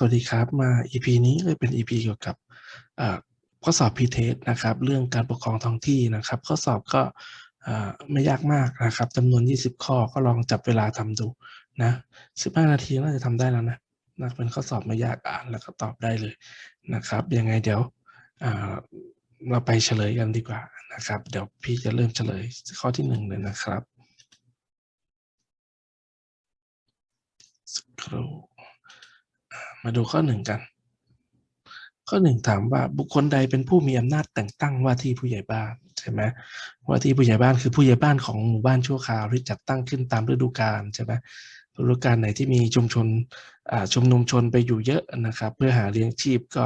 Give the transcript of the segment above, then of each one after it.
สวัสดีครับมา EP นี้ก็เป็น EP เกี่ยวกับข้อสอบ P-TEST นะครับ เรื่องการปกครองท้องที่นะครับ ข้อสอบก็ไม่ยากมากนะครับจำนวน 20 ข้อก็ลองจับเวลาทำดูนะ15 นาทีน่าจะทำได้แล้วนะนะเป็นข้อสอบไม่ยากอ่านแล้วก็ตอบได้เลยนะครับ ยังไงเดี๋ยวเราไปเฉลยกันดีกว่านะครับ เดี๋ยวพี่จะเริ่มเฉลยข้อที่หนึ่งเลยนะครับสครู มาดูข้อหนึ่งกัน ข้อหนึ่งถามว่าบุคคลใดเป็นผู้มีอำนาจแต่งตั้งว่าที่ผู้ใหญ่บ้านใช่ไหมว่าที่ผู้ใหญ่บ้านคือผู้ใหญ่บ้านของหมู่บ้านชั่วคราวที่จัดตั้งขึ้นตามฤดูกาลใช่ไหมฤดูกาลไหนที่มีชุมชนอ่าชุมนุมชนไปอยู่เยอะนะครับ เพื่อหาเลี้ยงชีพก็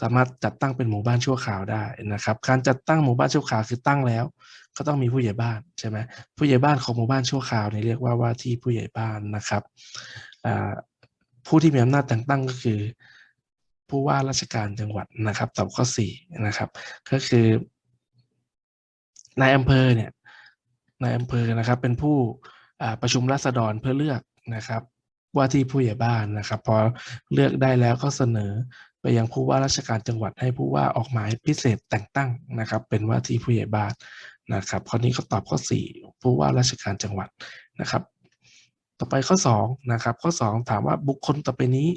สามารถจัดตั้งเป็นหมู่บ้านชั่วคราวได้นะครับ การจัดตั้งหมู่บ้านชั่วคราวคือตั้งแล้ว ก็ต้องมีผู้ใหญ่บ้านใช่ไหมผู้ใหญ่บ้านของหมู่บ้านชั่วคราวเนี่ยเรียกว่าว่าที่ผู้ใหญ่บ้านนะครับอ่า ผู้ที่มีอำนาจแต่งตั้งก็คือ ผู้ว่าราชการจังหวัดนะครับตอบข้อสี่นะครับ ก็คือนายอำเภอเนี่ยนายอำเภอนะครับ เป็นผู้ประชุมราษฎรเพื่อเลือกนะครับ ว่าที่ผู้ใหญ่บ้านนะครับพอเลือกได้แล้วก็เสนอไปยังผู้ว่าราชการจังหวัดให้ผู้ว่าออกหมายพิเศษแต่งตั้งนะครับ เป็นว่าที่ผู้ใหญ่บ้านนะครับข้อนี้เขาตอบข้อสี่ผู้ว่าราชการจังหวัดนะครับ ต่อไปข้อสองนะครับข้อสองถามว่าบุคคลต่อไปนี้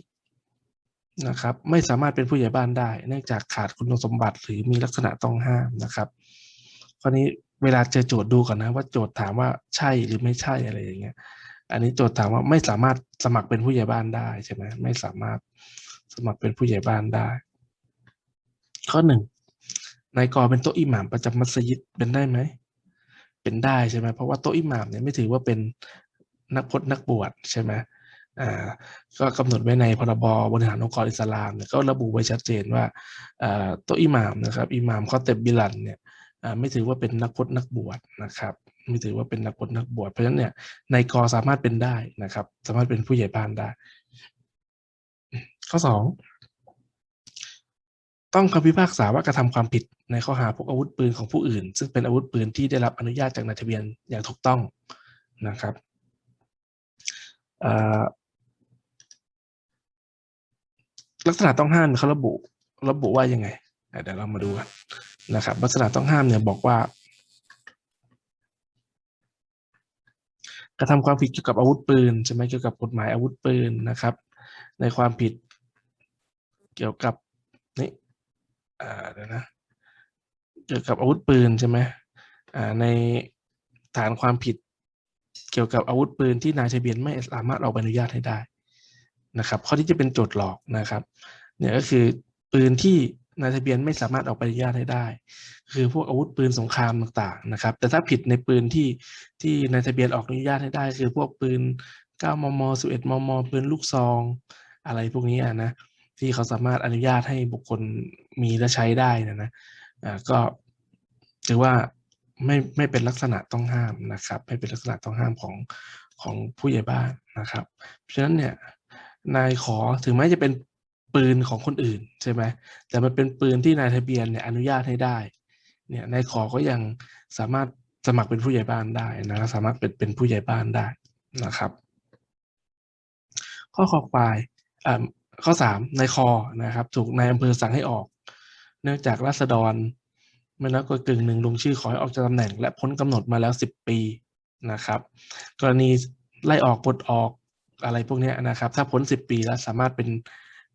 นะครับ ไม่สามารถเป็นผู้ใหญ่บ้านได้ เนื่องจากขาดคุณสมบัติหรือมีลักษณะต้องห้ามนะครับข้อนี้เวลาเจอโจทย์ดูก่อนนะว่าโจทย์ถามว่าใช่หรือไม่ใช่อะไรอย่างเงี้ย อันนี้โจทย์ถามว่าไม่สามารถสมัครเป็นผู้ใหญ่บ้านได้ใช่ไหมไม่สามารถสมัครเป็นผู้ใหญ่บ้านได้ ข้อหนึ่งนายกอเป็นโต๊ะอิหม่ามประจำมัสยิดเป็นได้ไหมเป็นได้ใช่ไหมเพราะว่าโต๊ะอิหม่ามเนี่ยไม่ถือว่าเป็น นักพจนักบวชใช่ไหมอ่าก็กำหนดไว้ในพรบบริหารองค์กรอิสลามเนี่ยก็ระบุไว้ชัดเจนว่าอ่าโต๊ะอิหม่ามนะครับอิหม่ามข้อเต็บบิลันเนี่ยอ่าไม่ถือว่าเป็นนักพจนักบวชนะครับไม่ถือว่าเป็นนักพจนักบวชเพราะฉะนั้นเนี่ยในกอสามารถเป็นได้นะครับ สามารถเป็นผู้ใหญ่บ้านได้ ข้อสองต้องคำพิพากษาว่ากระทำความผิดในข้อหาพกอาวุธปืนของผู้อื่น ซึ่งเป็นอาวุธปืนที่ได้รับอนุญาตจากนายทะเบียนอย่างถูกต้องนะครับ ลักษณะต้องห้ามเขาระบุระบุว่ายังไงเดี๋ยวเรามาดูกันนะครับ ลักษณะต้องห้ามเนี่ยบอกว่า กระทำความผิดเกี่ยวกับอาวุธปืนใช่ไหมเกี่ยวกับกฎหมายอาวุธปืนนะครับ ในความผิดเกี่ยวกับนี่อ่าเดี๋ยวนะเกี่ยวกับอาวุธปืนใช่ไหมอ่าในฐานความผิด เกี่ยวกับอาวุธปืนที่นายทะเบียนไม่สามารถออกใบอนุญาตให้ได้นะครับข้อที่จะเป็นโจทย์หลอกนะครับเนี่ยก็คือปืนที่นายทะเบียนไม่สามารถออกใบอนุญาตให้ได้ คือพวกอาวุธปืนสงครามต่างๆนะครับ แต่ถ้าผิดในปืนที่ที่นายทะเบียนออกอนุญาตให้ได้ คือพวกปืน 9 มม 11 มม ปืนลูกซอง อะไรพวกนี้อะนะที่เขาสามารถอนุญาตให้บุคคลมีและใช้ได้นะนะอ่าก็ถือว่า ไม่ไม่เป็นลักษณะต้องห้ามนะครับไม่เป็นลักษณะต้องห้ามของของผู้ใหญ่บ้านนะครับ เพราะฉะนั้นเนี่ยนายขอถึงแม้จะเป็นปืนของคนอื่นใช่ไหมแต่มันเป็นปืนที่นายทะเบียนเนี่ยอนุญาตให้ได้เนี่ยนายขอก็ยังสามารถสมัครเป็นผู้ใหญ่บ้านได้นะสามารถเป็นเป็นผู้ใหญ่บ้านได้นะครับ ข้อขอควายอ่าข้อสามนายคอนะครับ ถูกนายอำเภอสั่งให้ออก เนื่องจากราษฎร ไม่น้อยกว่ากึ่งหนึ่งลงชื่อขอให้ออกจากตำแหน่ง และพ้นกำหนดมาแล้วสิบปีนะครับ กรณีไล่ออกปลดออกอะไรพวกนี้นะครับ ถ้าพ้นสิบปีแล้วสามารถเป็น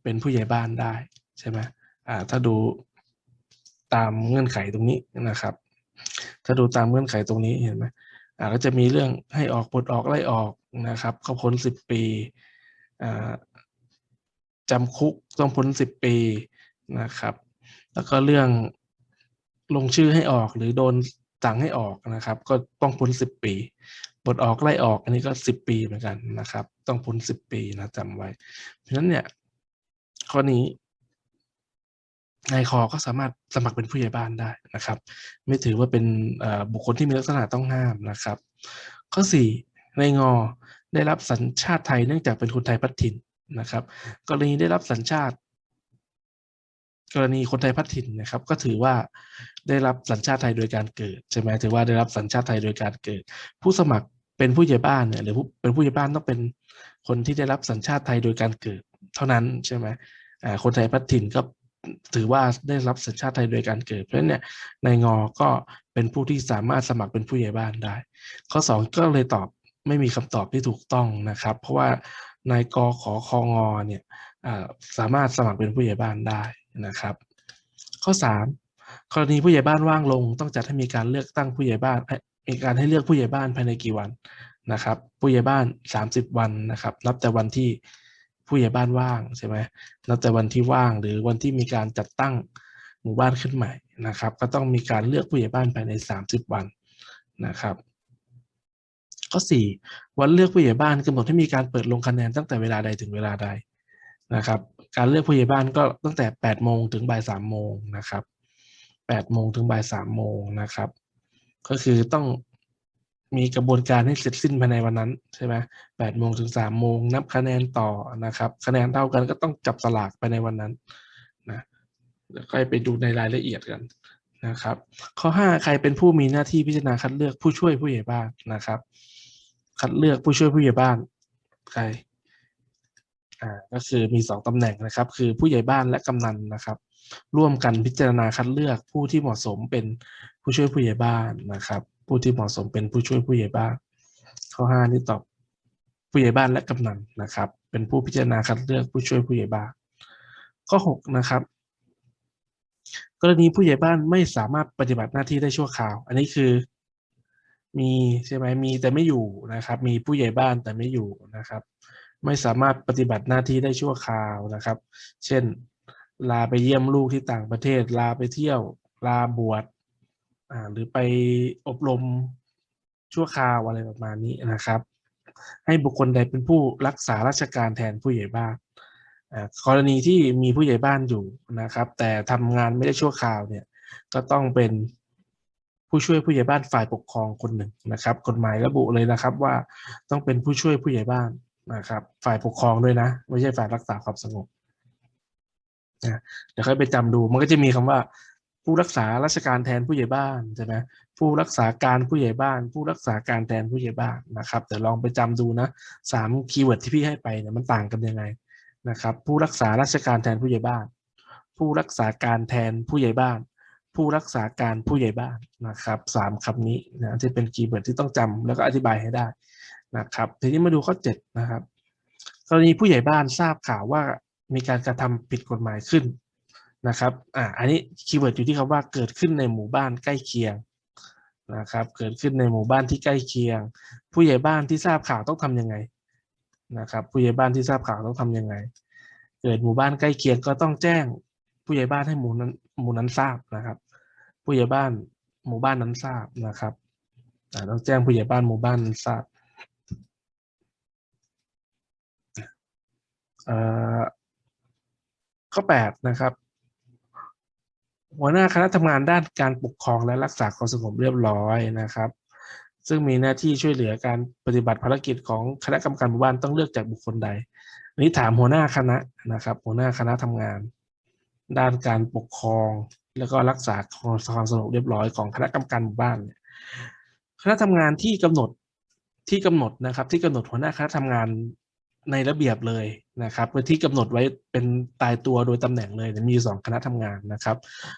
เป็นผู้ใหญ่บ้านได้ใช่ไหมอ่าถ้าดูตามเงื่อนไขตรงนี้นะครับ ถ้าดูตามเงื่อนไขตรงนี้เห็นไหมอ่าก็จะมีเรื่องให้ออกปลดออกไล่ออกนะครับเขาพ้นสิบปีอ่าจำคุกต้องพ้นสิบปีนะครับ แล้วก็เรื่อง ลงชื่อให้ออกหรือโดนสั่งให้ออกนะครับ ก็ต้องพ้นสิบปีปลดออกไล่ออกอันนี้ก็สิบปีเหมือนกันนะครับ ต้องพ้นสิบปีนะจำไว้ เพราะฉะนั้นเนี่ยข้อนี้นายคอก็สามารถสมัครเป็นผู้ใหญ่บ้านได้นะครับ ไม่ถือว่าเป็นบุคคลที่มีลักษณะต้องห้ามนะครับ ข้อสี่นายงอได้รับสัญชาติไทยเนื่องจากเป็นคนไทยพัดถิ่นนะครับ กรณีได้รับสัญชาติ กรณีคนไทยพัดถิ่นนะครับ ก็ถือว่าได้รับสัญชาติไทยโดยการเกิดใช่ไหมถือว่าได้รับสัญชาติไทยโดยการเกิด ผู้สมัครเป็นผู้ใหญ่บ้านเนี่ยหรือเป็นผู้ใหญ่บ้านต้องเป็นคนที่ได้รับสัญชาติไทยโดยการเกิด เท่านั้นใช่ไหมอ่าคนไทยพัดถิ่นก็ถือว่าได้รับสัญชาติไทยโดยการเกิด เพราะฉะนั้นเนี่ยนายงอก็เป็นผู้ที่สามารถสมัครเป็นผู้ใหญ่บ้านได้ ข้อสองก็เลยตอบไม่มีคำตอบที่ถูกต้องนะครับ เพราะว่านายกขอคองอเนี่ยสามารถสมัครเป็นผู้ใหญ่บ้านได้ นะครับ ข้อสามกรณีผู้ใหญ่บ้านว่างลง ต้องจัดให้มีการเลือกตั้งผู้ใหญ่บ้านเอ้ยมีการให้เลือกผู้ใหญ่บ้านภายในกี่วันนะครับ ผู้ใหญ่บ้านสามสิบวันนะครับ นับแต่วันที่ผู้ใหญ่บ้านว่างใช่ไหมนับแต่วันที่ว่างหรือวันที่มีการจัดตั้งหมู่บ้านขึ้นใหม่นะครับ ก็ต้องมีการเลือกผู้ใหญ่บ้านภายในสามสิบวันนะครับข้อสี่วันเลือกผู้ใหญ่บ้านกำหนดให้มีการเปิดลงคะแนนตั้งแต่เวลาใดถึงเวลาใดนะครับ การเลือกผู้ใหญ่บ้านก็ตั้งแต่แปดโมงถึงบ่ายสามโมงนะครับแปดโมงถึงบ่ายสามโมงนะครับ ก็คือต้องมีกระบวนการให้เสร็จสิ้นภายในวันนั้นใช่ไหมแปดโมงถึงสามโมงนับคะแนนต่อนะครับ คะแนนเท่ากันก็ต้องจับสลากไปในวันนั้นนะเดี๋ยวค่อยไปดูในรายละเอียดกันนะครับ ข้อห้าใครเป็นผู้มีหน้าที่พิจารณาคัดเลือกผู้ช่วยผู้ใหญ่บ้านนะครับ คัดเลือกผู้ช่วยผู้ใหญ่บ้าน ใคร อ่าก็คือมีสองตำแหน่งนะครับ คือผู้ใหญ่บ้านและกำนันนะครับ ร่วมกันพิจารณาคัดเลือกผู้ที่เหมาะสมเป็นผู้ช่วยผู้ใหญ่บ้านนะครับ ผู้ที่เหมาะสมเป็นผู้ช่วยผู้ใหญ่บ้าน ข้อห้านี่ตอบผู้ใหญ่บ้านและกำนันนะครับ เป็นผู้พิจารณาคัดเลือกผู้ช่วยผู้ใหญ่บ้าน ข้อหกนะครับกรณีผู้ใหญ่บ้านไม่สามารถปฏิบัติหน้าที่ได้ชั่วคราว อันนี้คือมีใช่ไหมมีแต่ไม่อยู่นะครับ มีผู้ใหญ่บ้านแต่ไม่อยู่นะครับ ไม่สามารถปฏิบัติหน้าที่ได้ชั่วคราวนะครับ เช่น ลาไปเยี่ยมลูกที่ต่างประเทศ ลาไปเที่ยว ลาบวชหรือไปอบรมชั่วคราวอะไรประมาณนี้นะครับ ให้บุคคลใดเป็นผู้รักษาราชการแทนผู้ใหญ่บ้านกรณีที่มีผู้ใหญ่บ้านอยู่นะครับ แต่ทำงานไม่ได้ชั่วคราวเนี่ยก็ต้องเป็นผู้ช่วยผู้ใหญ่บ้านฝ่ายปกครองคนหนึ่งนะครับ กฎหมายระบุเลยนะครับว่าต้องเป็นผู้ช่วยผู้ใหญ่บ้าน นะครับฝ่ายปกครองด้วยนะ ไม่ใช่ฝ่ายรักษาความสงบนะเดี๋ยวค่อยไปจำดูมันก็จะมีคำว่า ผู้รักษาราชการแทนผู้ใหญ่บ้านใช่ไหมผู้รักษาการผู้ใหญ่บ้าน ผู้รักษาการแทนผู้ใหญ่บ้านนะครับแต่ลองไปจำดูนะสามคีย์เวิร์ดที่พี่ให้ไปเนี่ยมันต่างกันยังไงนะครับ ผู้รักษาราชการแทนผู้ใหญ่บ้าน ผู้รักษาการแทนผู้ใหญ่บ้าน ผู้รักษาการผู้ใหญ่บ้านนะครับสามคำนี้นะที่เป็นคีย์เวิร์ดที่ต้องจำแล้วก็อธิบายให้ได้ นะครับทีนี้มาดูข้อเจ็ดนะครับ กรณีผู้ใหญ่บ้านทราบข่าวว่ามีการกระทำผิดกฎหมายขึ้นนะครับอ่าอันนี้คีย์เวิร์ดอยู่ที่คำว่าเกิดขึ้นในหมู่บ้านใกล้เคียงนะครับ เกิดขึ้นในหมู่บ้านที่ใกล้เคียง ผู้ใหญ่บ้านที่ทราบข่าวต้องทำยังไงนะครับ ผู้ใหญ่บ้านที่ทราบข่าวต้องทำยังไง เกิดหมู่บ้านใกล้เคียงก็ต้องแจ้ง ผู้ใหญ่บ้านให้หมู่นั้นหมู่นั้นทราบนะครับ ผู้ใหญ่บ้านหมู่บ้านนั้นทราบนะครับอ่าต้องแจ้งผู้ใหญ่บ้านหมู่บ้านนั้นทราบเอ่อ ข้อแปดนะครับ หัวหน้าคณะทำงานด้านการปกครองและรักษาความสงบเรียบร้อยนะครับ ซึ่งมีหน้าที่ช่วยเหลือการปฏิบัติภารกิจของคณะกรรมการหมู่บ้านต้องเลือกจากบุคคลใดนนี้ถามหัวหน้าคณะนะครับ หัวหน้าคณะทำงาน ด้านการปกครอง แล้วก็รักษาความสงบเรียบร้อยของคณะกรรมการหมู่บ้านเนี่ยคณะทำงานที่กำหนดที่กำหนดนะครับที่กำหนดหัวหน้าคณะทำงาน ในระเบียบเลยนะครับที่กำหนดไว้เป็นตายตัวโดยตำแหน่งเลยมีสองคณะทำงานนะครับ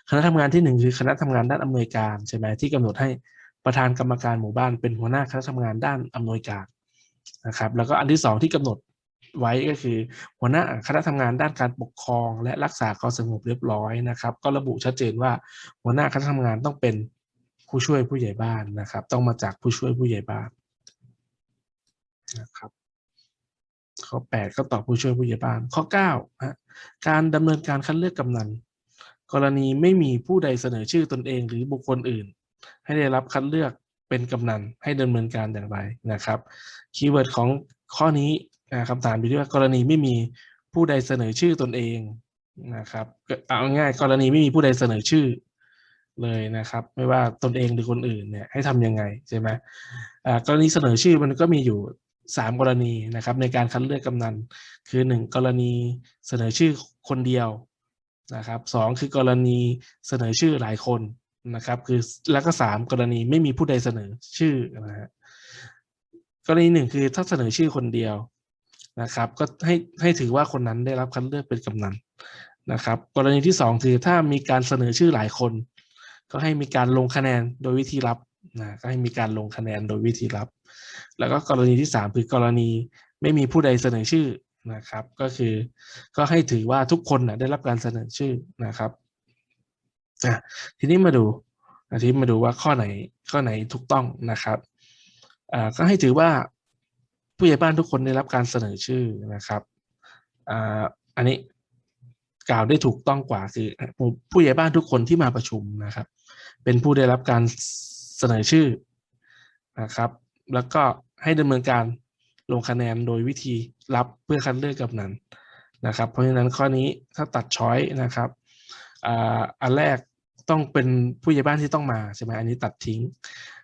คณะทำงานที่หนึ่งคือคณะทำงานด้านอำนวยการใช่ไหมที่กำหนดให้ประธานกรรมการหมู่บ้านเป็นหัวหน้าคณะทำงานด้านอำนวยการนะครับ แล้วก็อันที่สองที่กำหนดไว้ก็คือ หัวหน้าคณะทำงานด้านการปกครอง และรักษาความสงบเรียบร้อยนะครับ ก็ระบุชัดเจนว่าหัวหน้าคณะทำงานต้องเป็นผู้ช่วยผู้ใหญ่บ้านนะครับ ต้องมาจากผู้ช่วยผู้ใหญ่บ้านนะครับ ข้อแปดก็ตอบผู้ช่วยผู้ใหญ่บ้าน ข้อเก้าการดำเนินการคัดเลือกกำนัน กรณีไม่มีผู้ใดเสนอชื่อตนเองหรือบุคคลอื่น ให้ได้รับคัดเลือกเป็นกำนันให้ดำเนินการอย่างไรนะครับคีย์เวิร์ดของข้อนี้คำถามอยู่ที่ว่ากรณีไม่มีผู้ใดเสนอชื่อตนเองนะครับเอาง่ายกรณีไม่มีผู้ใดเสนอชื่อเลยนะครับ ไม่ว่าตนเองหรือคนอื่นเนี่ยให้ทำยังไงใช่ไหมกรณีเสนอชื่อมันก็มีอยู่ สามกรณีนะครับในการคัดเลือกกำนัน คือหนึ่งกรณีเสนอชื่อคนเดียวนะครับสองคือกรณีเสนอชื่อหลายคนนะครับ คือแล้วก็สามกรณีไม่มีผู้ใดเสนอชื่อนะฮะกรณีหนึ่งคือถ้าเสนอชื่อคนเดียวนะครับ ก็ให้ให้ถือว่าคนนั้นได้รับคัดเลือกเป็นกำนันนะครับ กรณีที่สองคือถ้ามีการเสนอชื่อหลายคน ก็ให้มีการลงคะแนนโดยวิธีลับ นะก็ให้มีการลงคะแนนโดยวิธีลับ แล้วก็กรณีที่สามคือกรณีไม่มีผู้ใดเสนอชื่อนะครับ ก็คือก็ให้ถือว่าทุกคนนะได้รับการเสนอชื่อนะครับอะทีนี้มาดูอาทีนี้มาดูว่าข้อไหนข้อไหนถูกต้องนะครับอ่าก็ให้ถือว่าผู้ใหญ่บ้านทุกคนได้รับการเสนอชื่อนะครับอ่าอันนี้กล่าวได้ถูกต้องกว่าคือผู้ใหญ่บ้านทุกคนที่มาประชุมนะครับ เป็นผู้ได้รับการ สนอชื่อนะครับ แล้วก็ให้ดำเนินการลงคะแนนโดยวิธีรับเพื่อคัดเลือกกำนันนะครับ เพราะฉะนั้นข้อนี้ถ้าตัดช้อยนะครับอ,อันแรกต้องเป็นผู้ใหญ่บ้านที่ต้องมาใช่ไหมอันนี้ตัดทิ้ง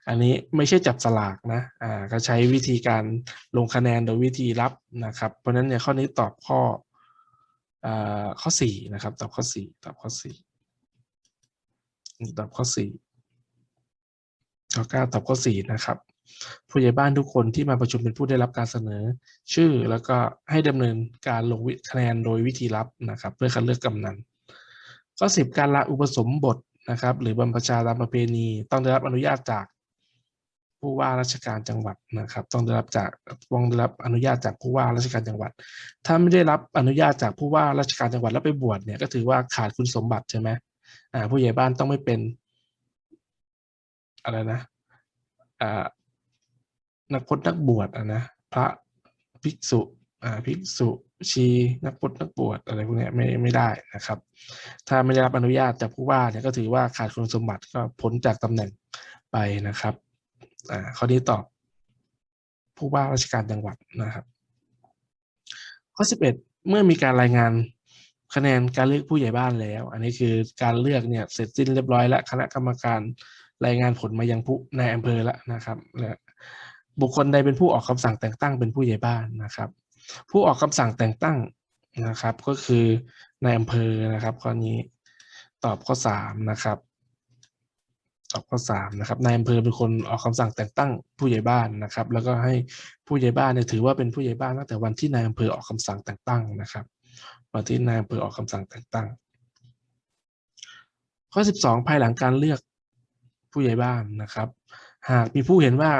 อันนี้ไม่ใช่จับสลากนะอ่าก็ใช้วิธีการลงคะแนนโดยวิธีรับนะครับ เพราะฉะนั้นเนี่ยข้อนี้ตอบข้ออ่าข้อสี่นะครับ ตอบข้อสี่ตอบข้อสี่ตอบข้อสี่ ข้อเก้าตอบข้อสี่นะครับ ผู้ใหญ่บ้านทุกคนที่มาประชุมเป็นผู้ได้รับการเสนอ ชื่อแล้วก็ให้ดำเนินการลงวิคะแนนโดยวิธีลับนะครับ เพื่อคัดเลือกกำนันข้อสิบการละอุปสมบทนะครับ หรือบรรพชาตามประเพณีต้องได้รับอนุญาตจากผู้ว่าราชการจังหวัดนะครับ ต้องได้รับจากต้องได้รับอนุญาตจากผู้ว่าราชการจังหวัด ถ้าไม่ได้รับอนุญาตจากผู้ว่าราชการจังหวัดแล้วไปบวชเนี่ยก็ถือว่าขาดคุณสมบัติใช่ไหมผู้ใหญ่บ้านต้องไม่เป็น อะไรนะอ่านักพจนักบวชอะนะพระภิกษุอ่าภิกษุชีนักพจนักบวชอะไรพวกนี้ไม่ไม่ได้นะครับ ถ้าไม่ได้รับอนุญาตจากผู้ว่าเนี่ยก็ถือว่าขาดคุณสมบัติก็พ้นจากตำแหน่งไปนะครับอ่าข้อนี้ตอบผู้ว่าราชการจังหวัดนะครับ ข้อสิบเอ็ดเมื่อมีการรายงานคะแนนการเลือกผู้ใหญ่บ้านแล้ว อันนี้คือการเลือกเนี่ยเสร็จสิ้นเรียบร้อยแล้วคณะกรรมการ รายงานผลมายังผู้ในอำเภอแล้วนะครับและบุคคลใดเป็นผู้ออกคำสั่งแต่งตั้งเป็นผู้ใหญ่บ้านนะครับ ผู้ออกคำสั่งแต่งตั้งนะครับ ก็คือในอำเภอนะครับข้อนี้ตอบข้อสามนะครับตอบข้อสามนะครับนายอำเภอเป็นคนออกคำสั่งแต่งตั้งผู้ใหญ่บ้านนะครับ แล้วก็ให้ผู้ใหญ่บ้านเนี่ยถือว่าเป็นผู้ใหญ่บ้านตั้งแต่วันที่นายอำเภอออกคำสั่งแต่งตั้งนะครับวันที่นายอำเภอออกคำสั่งแต่งตั้ง ข้อสิบสองภายหลังการเลือก ผู้ใหญ่บ้านนะครับ หากมีผู้เห็นว่า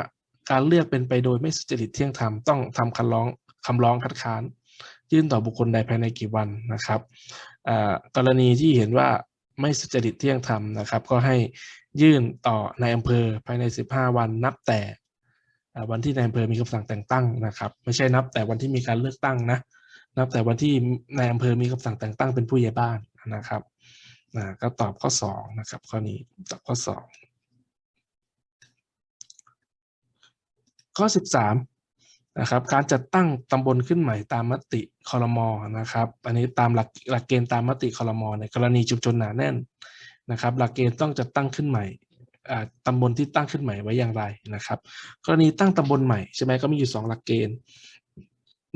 การเลือกเป็นไปโดยไม่สุจริตเที่ยงธรรมต้องทำคำร้องคำร้องคัดค้าน ยื่นต่อบุคคลใดภายในกี่วันนะครับกรณีที่เห็นว่าไม่สุจริตเที่ยงธรรมนะครับ ก็ให้ยื่นต่อในอำเภอภายใน 15 วันนับแต่วันที่ในอำเภอมีคำสั่งแต่งตั้งนะครับ ไม่ใช่นับแต่วันที่มีการเลือกตั้งนะนับแต่วันที่ในอำเภอมีคำสั่งแต่งตั้งเป็นผู้ใหญ่บ้านนะครับก็ตอบข้อ2นะครับข้อนี้ตอบข้อ2 ข้อสิบสามนะครับการจัดตั้งตำบลขึ้นใหม่ตามมติคอรมอนะครับ อันนี้ตามหลักหลักเกณฑ์ตามมติคอรมอในกรณีชุมชนหนาแน่นนะครับ หลักเกณฑ์ต้องจัดตั้งขึ้นใหม่ตำบลที่ตั้งขึ้นใหม่ไว้อย่างไรนะครับ กรณีตั้งตำบลใหม่ใช่ไหมก็มีอยู่สองหลักเกณฑ์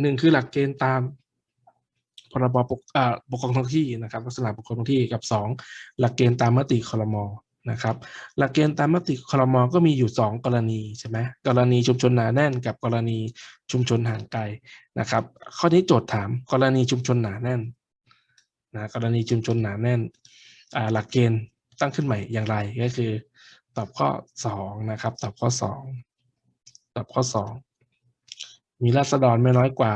หนึ่งคือหลักเกณฑ์ตามพรบปกครองท้องที่นะครับลักษณะปกครองท้องที่กับสองหลักเกณฑ์ตามมติคอรมอ นะครับ หลักเกณฑ์ตามมติคอรมก็มีอยู่สองกรณีใช่ไหมกรณีชุมชนหนาแน่น กับกรณีชุมชนห่างไกลนะครับ ข้อนี้โจทย์ถามกรณีชุมชนหนาแน่นนะกรณีชุมชนหนาแน่นหลักเกณฑ์ตั้งขึ้นใหม่อย่างไรก็คือ ตอบข้อสองนะครับ ตอบข้อสองตอบข้อสองมีราษฎรไม่น้อยกว่า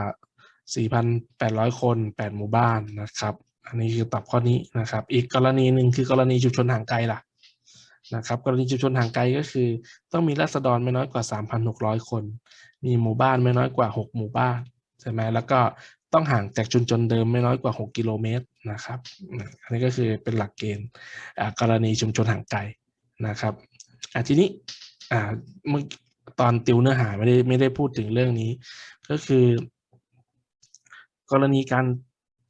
4,800 คน 8 หมู่บ้านนะครับ อันนี้คือตอบข้อนี้นะครับ อีกกรณีหนึ่งคือกรณีชุมชนห่างไกลล่ะ นะครับกรณีชุมชนห่างไกลก็คือ ต้องมีราษฎรไม่น้อยกว่า 3,600 คน มีหมู่บ้านไม่น้อยกว่า 6 หมู่บ้านใช่ไหมแล้วก็ต้องห่างจากชุมชนเดิมไม่น้อยกว่า 6 กิโลเมตรนะครับอันนี้ก็คือเป็นหลักเกณฑ์กรณีชุมชนห่างไกลนะครับอะทีนี้อ่าเมื่อตอนติวเนื้อหาไม่ได้ไม่ได้พูดถึงเรื่องนี้ ก็คือ กรณีการ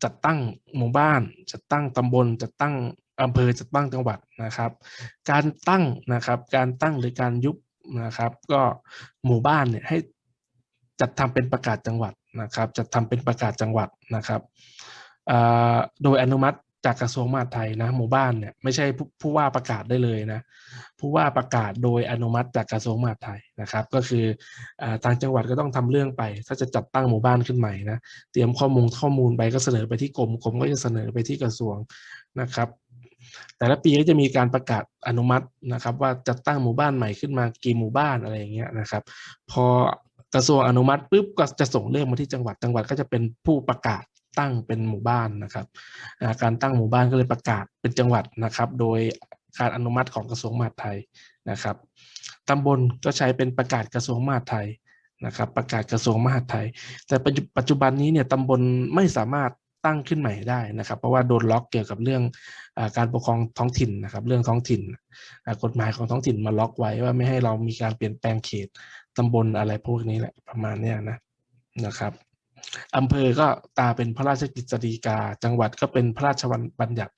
จัดตั้งหมู่บ้าน จัดตั้งตำบล จัดตั้ง อำเภอจัดตั้งจังหวัดนะครับ การตั้งนะครับการตั้งหรือการยุบนะครับ ก็หมู่บ้านเนี่ยให้จัดทำเป็นประกาศจังหวัดนะครับ จัดทำเป็นประกาศจังหวัดนะครับโดยอนุมัติจากกระทรวงมหาดไทยนะหมู่บ้านเนี่ยไม่ใช่ผู้ว่าประกาศได้เลยนะผู้ว่าประกาศโดยอนุมัติจากกระทรวงมหาดไทยนะครับ ก็คืออทางจังหวัดก็ต้องทำเรื่องไป ถ้าจะจัดตั้งหมู่บ้านขึ้นใหม่นะเตรียมข้อมูลข้อมูลไปก็เสนอไปที่กรมกรมก็จะเสนอไปที่กระทรวงนะครับ แต่ละปีก็จะมีการประกาศอนุมัตินะครับ ว่าจะตั้งหมู่บ้านใหม่ขึ้นมากี่หมู่บ้านอะไรอย่างเงี้ยนะครับ พอกระทรวงอนุมัติปุ๊บก็จะส่งเรื่องมาที่จังหวัดจังหวัดก็จะเป็นผู้ประกาศตั้งเป็นหมู่บ้านนะครับ การตั้งหมู่บ้านก็เลยประกาศเป็นจังหวัดนะครับ โดยการอนุมัติของกระทรวงมหาดไทยนะครับตำบลก็ใช้เป็นประกาศกระทรวงมหาดไทยนะครับ ประกาศกระทรวงมหาดไทย แต่ปัจจุบันนี้เนี่ยตำบลไม่สามารถ ตั้งขึ้นใหม่ได้นะครับ เพราะว่าโดนล็อกเกี่ยวกับเรื่องอการปกครองท้องถิ่นนะครับ เรื่องท้องถิ่นกฎหมายของท้องถิ่นมาล็อกไว้ว่าไม่ให้เรามีการเปลี่ยนแปลงเขตตำบลอะไรพวกนี้แหละประมาณเนี้ยนะนะครับอำเภอก็ตาเป็นพระราชกฤษฎีกา จังหวัดก็เป็นพระราชบัญญัติ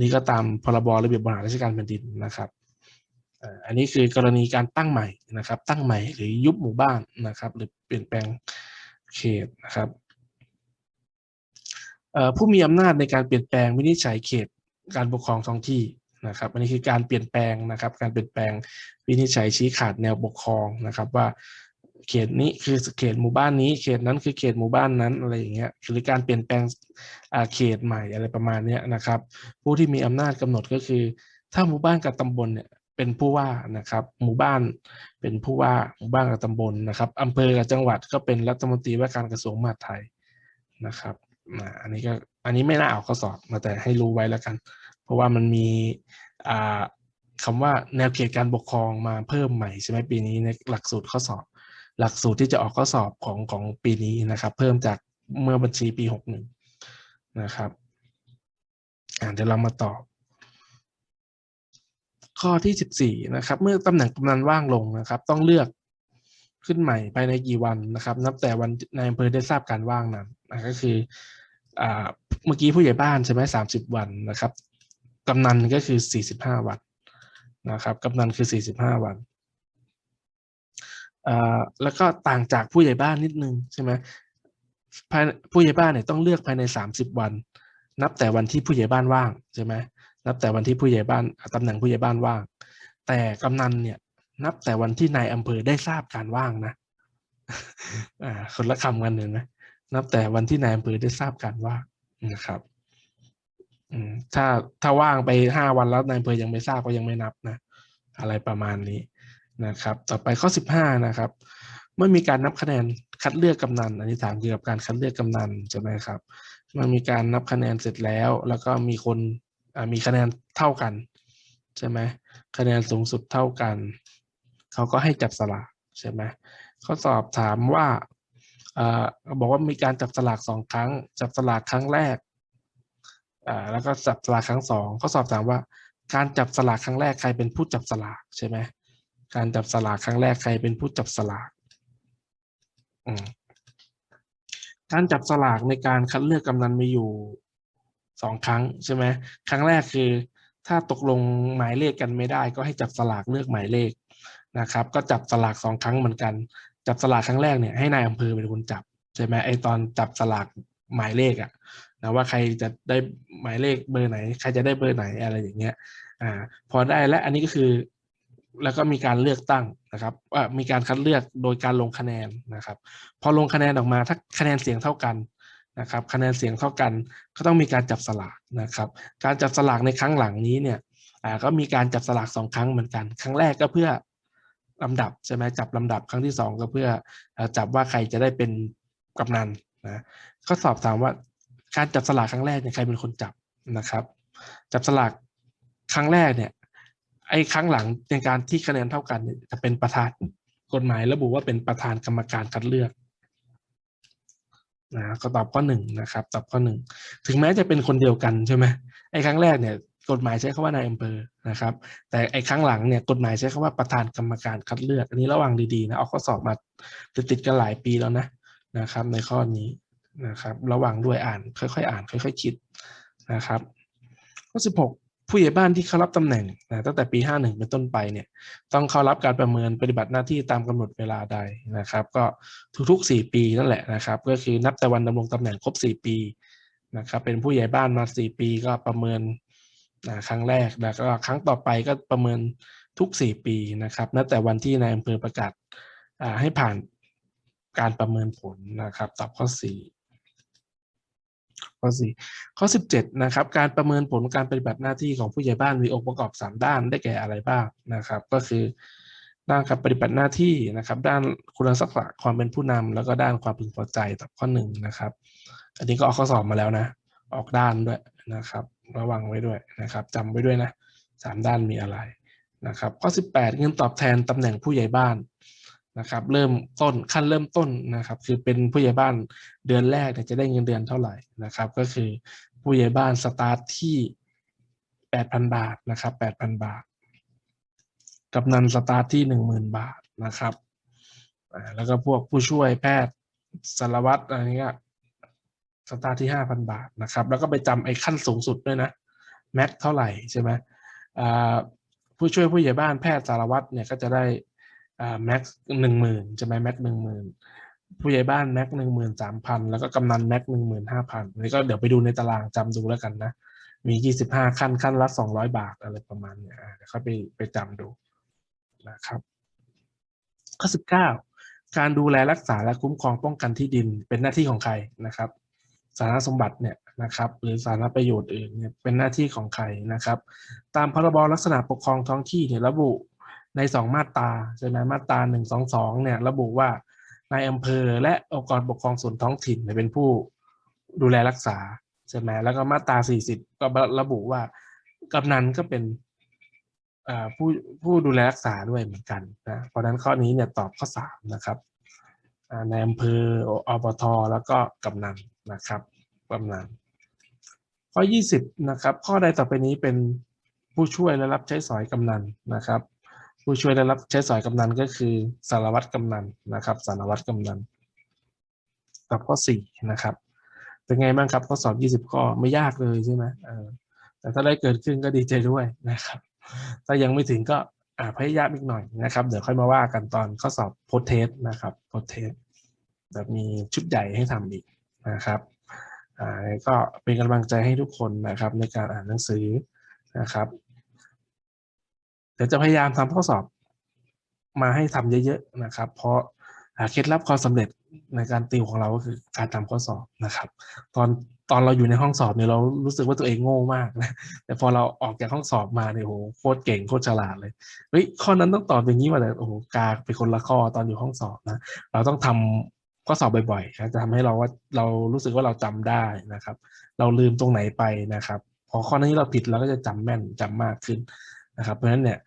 นี่ก็ตามพรบระเบียบบริหารราชการแผ่นดินนะครับอันนี้คือกรณีการตั้งใหม่นะครับ ตั้งใหม่หรือยุบหมู่บ้านนะครับ หรือเปลี่ยนแปลงเขตนะครับ ผู้มีอำนาจในการเปลี่ยนแปลงวินิจฉัยเขตการปกครองท้องที่นะครับอันนี้คือการเปลี่ยนแปลงนะครับ การเปลี่ยนแปลงวินิจฉัยชี้ขาดแนวปกครองนะครับว่าเขตนี้คือเขตหมู่บ้านนี้ เขตนั้นคือเขตหมู่บ้านนั้นอะไรอย่างเงี้ยหรือการเปลี่ยนแปลงเขตใหม่อะไรประมาณนี้นะครับ ผู้ที่มีอำนาจกำหนดก็คือ ถ้าหมู่บ้านกับตำบลเนี่ยเป็นผู้ว่านะครับ หมู่บ้านเป็นผู้ว่าหมู่บ้านกับตำบลนะครับอำเภอกับจังหวัดก็เป็นรัฐมนตรีว่าการกระทรวงมหาดไทยนะครับ อันนี้ก็อันนี้ไม่น่าเอาข้อสอบมาแต่ให้รู้ไว้แล้วกัน เพราะว่ามันมีอ่าคำว่าแนวเขตการปกครองมาเพิ่มใหม่ใช่ไหมปีนี้ในหลักสูตรข้อสอบ หลักสูตรที่จะออกข้อสอบของของปีนี้นะครับ เพิ่มจากเมื่อบัญชีปีหกหนึ่งนะครับอ่าเดี๋ยวเรามาตอบข้อที่สิบสี่นะครับ เมื่อตำแหน่งกำนันว่างลงนะครับ ต้องเลือกขึ้นใหม่ภายในกี่วันนะครับ นับแต่วันนายอำเภอได้ทราบการว่างนั้นนะก็คือ เมื่อกี้ผู้ใหญ่บ้านใช่ไหมสามสิบวันนะครับ กำนันก็คือสี่สิบห้าวันนะครับ กำนันคือสี่สิบห้าวันแล้วก็ต่างจากผู้ใหญ่บ้านนิดนึงใช่ไหมผู้ใหญ่บ้านเนี่ยต้องเลือกภายในสามสิบวัน นับแต่วันที่ผู้ใหญ่บ้านว่างใช่ไหมนับแต่วันที่ผู้ใหญ่บ้านตำแหน่งผู้ใหญ่บ้านว่าง แต่กำนันเนี่ยนับแต่วันที่นายอำเภอได้ทราบการว่างนะอ่าคนละคำกันเห็นไหม นับแต่วันที่นายอำเภอได้ทราบการว่านะครับถ้าถ้าว่างไปห้าวันแล้วนายอำเภอยังไม่ทราบก็ยังไม่นับนะ อะไรประมาณนี้นะครับ ต่อไปข้อสิบห้านะครับ เมื่อมีการนับคะแนนคัดเลือกกำนัน อันนี้ถามเกี่ยวกับการคัดเลือกกำนันใช่ไหมครับเมันมีการนับคะแนนเสร็จแล้ว แล้วก็มีคนมีคะแนนเท่ากันใช่ไหมคะแนนสูงสุดเท่ากัน เขาก็ให้จับสลากใช่ไหมเข้อสอบถามว่า บอกว่ามีการจับสลากสองครั้ง จับสลากครั้งแรกแล้วก็จับสลากครั้งสองเข้อสอบถามว่า การจับสลากครั้งแรกใครเป็นผู้จับสลากใช่ไหมการจับสลากครั้งแรกใครเป็นผู้จับสลากการจับสลากในการคัดเลือกกำนันมีอยู่สองครั้งใช่ไหมครั้งแรกคือ ถ้าตกลงหมายเลขกันไม่ได้ ก็ให้จับสลากเลือกหมายเลขนะครับ ก็จับสลากสองครั้งเหมือนกัน จับสลากครั้งแรกเนี่ยให้นายอำเภอเป็นคนจับใช่ไหมไอตอนจับสลากหมายเลขอะนะว่าใครจะได้หมายเลขเบอร์ไหน ใครจะได้เบอร์ไหนอะไรอย่างเงี้ยอ่าพอได้และอันนี้ก็คือแล้วก็มีการเลือกตั้งนะครับว่ามีการคัดเลือกโดยการลงคะแนนนะครับ พอลงคะแนนออกมาถ้าคะแนนเสียงเท่ากันนะครับ คะแนนเสียงเท่ากันก็ต้องมีการจับสลากนะครับ การจับสลากในครั้งหลังนี้เนี่ยอ่าก็มีการจับสลากสองครั้งเหมือนกัน ครั้งแรกก็เพื่อ ลำดับใช่ไหมจับลำดับครั้งที่สองก็เพื่อจับว่าใครจะได้เป็นกำนันนะก็สอบถามว่าการจับสลากครั้งแรกเนี่ยใครเป็นคนจับนะครับ จับสลากครั้งแรกเนี่ย ไอ้ครั้งหลังในการที่คะแนนเท่ากันจะเป็นประธานกฎหมายระบุว่าเป็นประธานกรรมการคัดเลือกนะก็ตอบข้อหนึ่งนะครับ ตอบข้อหนึ่งถึงแม้จะเป็นคนเดียวกันใช่ไหมไอ้ครั้งแรกเนี่ย กฎหมายใช้คำว่านายอำเภอนะครับ แต่ไอ้ครั้งหลังเนี่ยกฎหมายใช้คำว่าประธานกรรมการคัดเลือก อันนี้ระวังดีๆนะเอาข้อสอบมาติดติดกันหลายปีแล้วนะนะครับ ในข้อนี้นะครับ ระวังด้วยอ่าน ค่อยๆ อ่าน ค่อย ๆ คิดนะครับ ข้อสิบหกผู้ใหญ่บ้านที่เข้ารับตำแหน่งนะตั้งแต่ปีห้าหนึ่งเป็นต้นไปเนี่ยต้องเข้ารับการประเมินปฏิบัติหน้าที่ตามกำหนดเวลาใดนะครับ ก็ทุกๆสี่ปีนั่นแหละนะครับ ก็คือนับแต่วันดำรงตำแหน่งครบสี่ปีนะครับเป็นผู้ใหญ่บ้านมาสี่ปีก็ประเมิน อ่าครั้งแรกแล้วก็ครั้งต่อไปก็ประเมินทุกสี่ปีนะครับนับแต่วันที่นายอำเภอประกาศให้ผ่านการประเมินผลนะครับ ตอบข้อสี่ข้อสี่ข้อสิบเจ็ดนะครับ การประเมินผลการปฏิบัติหน้าที่ของผู้ใหญ่บ้านมีองค์ประกอบสามด้านได้แก่อะไรบ้างนะครับ ก็คือด้านการปฏิบัติหน้าที่นะครับ ด้านคุณลักษณะความเป็นผู้นำแล้วก็ด้านความพึงพอใจตอบข้อหนึ่งนะครับ อันนี้ก็ออกข้อสอบมาแล้วนะ ออกด้านด้วยนะครับ ระวังไว้ด้วยนะครับจำไว้ด้วยนะสามด้านมีอะไรนะครับข้อสิบแปดเงินตอบแทนตำแหน่งผู้ใหญ่บ้านนะครับ เริ่มต้นขั้นเริ่มต้นนะครับ คือเป็นผู้ใหญ่บ้านเดือนแรกจะได้เงินเดือนเท่าไหร่นะครับ ก็คือผู้ใหญ่บ้านสตาร์ทที่แปดพันบาทนะครับแปดพันบาทกำนันสตาร์ทที่หนึ่งหมื่นบาทนะครับแล้วก็พวกผู้ช่วยแพทย์สารวัตรอะไรเงี้ย สตาร์ที่ห้าพันบาทนะครับ แล้วก็ไปจำไอ้ขั้นสูงสุดด้วยนะแม็กเท่าไหร่ใช่ไหมผู้ช่วยผู้ใหญ่บ้านแพทย์สารวัตรเนี่ยก็จะได้แม็กหนึ่งหมื่นใช่ไหมแม็กหนึ่งหมื่นผู้ใหญ่บ้านแม็กหนึ่งหมื่นสามพันแล้วก็กำนันแม็กหนึ่งหมื่นห้าพันนี่ก็เดี๋ยวไปดูในตารางจำดูแล้วกันนะ มียี่สิบห้าขั้นขั้นละสองร้อยบาทอะไรประมาณเนี้ยเดี๋ยวเขาไปไปจำดูนะครับ ข้อสิบเก้าการดูแลรักษาและคุ้มครองป้องกันที่ดินเป็นหน้าที่ของใครนะครับ สาธารณสมบัติเนี่ยนะครับหรือสาธารณประโยชน์อื่นเนี่ยเป็นหน้าที่ของใครนะครับ ตามพรบลักษณะปกครองท้องที่เนี่ยระบุในสองมาตราใช่ไหมมาตราหนึ่งสองสองเนี่ยระบุว่านายอำเภอและองค์กรปกครองส่วนท้องถิ่นเนี่ยเป็นผู้ดูแลรักษาใช่ไหมแล้วก็มาตราสี่สิบก็ระบุว่ากำนันก็เป็นผู้ผู้ดูแลรักษาด้วยเหมือนกันนะเพราะนั้นข้อนี้เนี่ยตอบข้อสามนะครับอ่าในอำเภออบตแล้วก็กำนัน นะครับกำนันข้อยี่สิบนะครับ ข้อใดต่อไปนี้เป็นผู้ช่วยและรับใช้สอยกำนันนะครับ ผู้ช่วยและรับใช้สอยกำนันก็คือสารวัตรกำนันนะครับสารวัตรกำนันตอบข้อสี่นะครับ เป็นไงบ้างครับข้อสอบยี่สิบข้อไม่ยากเลยใช่ไหมเออแต่ถ้าได้เกิดขึ้นก็ดีใจด้วยนะครับ ถ้ายังไม่ถึงก็พยายามอีกหน่อยนะครับ เดี๋ยวค่อยมาว่ากันตอนข้อสอบโพสเทสนะครับโพสเทสแบบมีชุดใหญ่ให้ทำอีก นะครับอ่าก็เป็นกำลังใจให้ทุกคนนะครับในการอ่านหนังสือนะครับเดี๋ยวจะพยายามทำข้อสอบมาให้ทำเยอะๆนะครับ เพราะอาเคล็ดลับความสำเร็จในการติวของเราก็คือการทำข้อสอบนะครับ ตอนตอนเราอยู่ในห้องสอบเนี่ยเรารู้สึกว่าตัวเองโง่มากนะแต่พอเราออกจากห้องสอบมาเนี่ยโหโคตรเก่งโคตรฉลาดเลยเฮ้ยข้อนั้นต้องตอบอย่างนี้มาแต่โอ้โหกาเป็นคนละข้อตอนอยู่ห้องสอบนะ เราต้องทำ ข้อสอบบ่อยๆครับจะทำให้เราว่าเรารู้สึกว่าเราจำได้นะครับ เราลืมตรงไหนไปนะครับ พอข้อนี้เราผิดเราก็จะจำแม่นจำมากขึ้นนะครับ เพราะฉะนั้นเนี่ย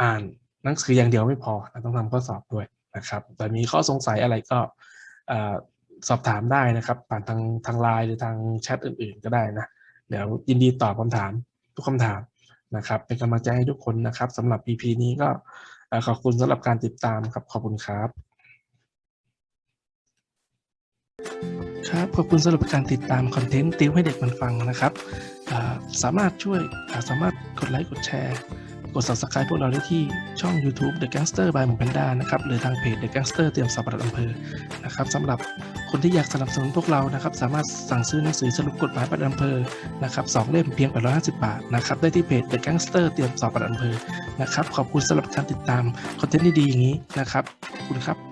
อ่านหนังสืออย่างเดียวไม่พอต้องทำข้อสอบด้วยนะครับแต่มีข้อสงสัยอะไรก็อสอบถามได้นะครับ ผ่านทางทางไลน์หรือทางแชทอื่น ๆ ก็ได้นะเดี๋ยวยินดีตอบคำถามทุกคำถามนะครับ เป็นกำลังใจให้ทุกคนนะครับสำหรับ EP นี้ก็เอ่อขอบคุณสำหรับการติดตามครับขอบคุณครับ ครับขอบคุณสำหรับการติดตามคอนเทนต์ติวให้เด็กมันฟังนะครับสามารถช่วยสามารถกดไลค์กดแชร์กด subscribe พวกเราได้ที่ช่อง YouTube The Gangster by หมูแพนด้านะครับหรือทางเพจ The Gangster เตรียมสอบประดับอำเภอนะครับสำหรับคนที่อยากสนับสนุนพวกเรานะครับ สามารถสั่งซื้อหนังสือสรุปกฎหมายประดับอำเภอนะครับสองเล่มเพียง 850 บาทนะครับได้ที่เพจ The Gangster เตรียมสอบประดับอำเภอนะครับขอบคุณสำหรับการติดตามคอนเทนต์ดีๆอย่างนี้นะครับขอบคุณครับ